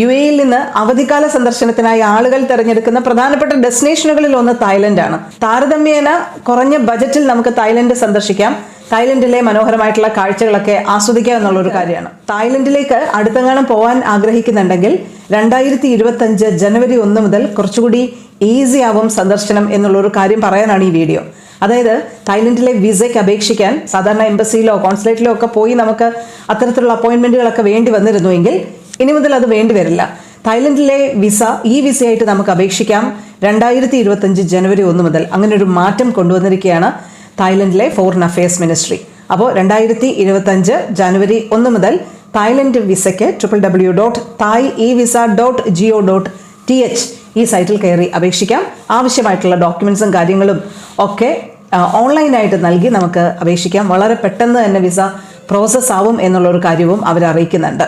U എയിൽ നിന്ന് അവധിക്കാല സന്ദർശനത്തിനായി ആളുകൾ തിരഞ്ഞെടുക്കുന്ന പ്രധാനപ്പെട്ട ഡെസ്റ്റിനേഷനുകളിൽ ഒന്ന് തായ്ലൻഡ് ആണ് താരതമ്യേന കുറഞ്ഞ ബജറ്റിൽ നമുക്ക് തായ്ലൻഡ് സന്ദർശിക്കാം. തായ്ലൻഡിലെ മനോഹരമായിട്ടുള്ള കാഴ്ചകളൊക്കെ ആസ്വദിക്കുക എന്നുള്ള ഒരു കാര്യമാണ്. തായ്ലൻഡിലേക്ക് അടുത്തെങ്ങാനും പോകാൻ ആഗ്രഹിക്കുന്നുണ്ടെങ്കിൽ രണ്ടായിരത്തി ഇരുപത്തി അഞ്ച് ജനുവരി ഒന്ന് മുതൽ കുറച്ചുകൂടി ഈസി ആവും സന്ദർശനം എന്നുള്ള ഒരു കാര്യം പറയാനാണ് ഈ വീഡിയോ. അതായത് തായ്ലൻഡിലെ വിസയ്ക്ക് അപേക്ഷിക്കാൻ സാധാരണ എംബസിയിലോ കോൺസുലേറ്റിലോ ഒക്കെ പോയി നമുക്ക് അത്തരത്തിലുള്ള അപ്പോയിന്റ്മെന്റുകളൊക്കെ വേണ്ടി വന്നിരുന്നുവെങ്കിൽ ഇനി മുതൽ അത് വേണ്ടി വരില്ല. തായ്ലൻഡിലെ വിസ ഈ വിസയായിട്ട് നമുക്ക് അപേക്ഷിക്കാം. രണ്ടായിരത്തി ഇരുപത്തഞ്ച് ജനുവരി ഒന്ന് മുതൽ അങ്ങനെ ഒരു മാറ്റം കൊണ്ടുവന്നിരിക്കുകയാണ് തായ്ലൻഡിലെ ഫോറിൻ അഫയേഴ്സ് മിനിസ്ട്രി അപ്പോൾ രണ്ടായിരത്തി ഇരുപത്തഞ്ച് ജനുവരി ഒന്ന് മുതൽ തായ്ലൻഡ് വിസയ്ക്ക് triple W dot thai e visa dot GO dot T H ഈ സൈറ്റിൽ കയറി അപേക്ഷിക്കാം. ആവശ്യമായിട്ടുള്ള ഡോക്യുമെന്റ്സും കാര്യങ്ങളും ഒക്കെ ഓൺലൈനായിട്ട് നൽകി നമുക്ക് അപേക്ഷിക്കാം. വളരെ പെട്ടെന്ന് തന്നെ വിസ പ്രോസസ്സാവും എന്നുള്ളൊരു കാര്യവും അവരറിയിക്കുന്നുണ്ട്.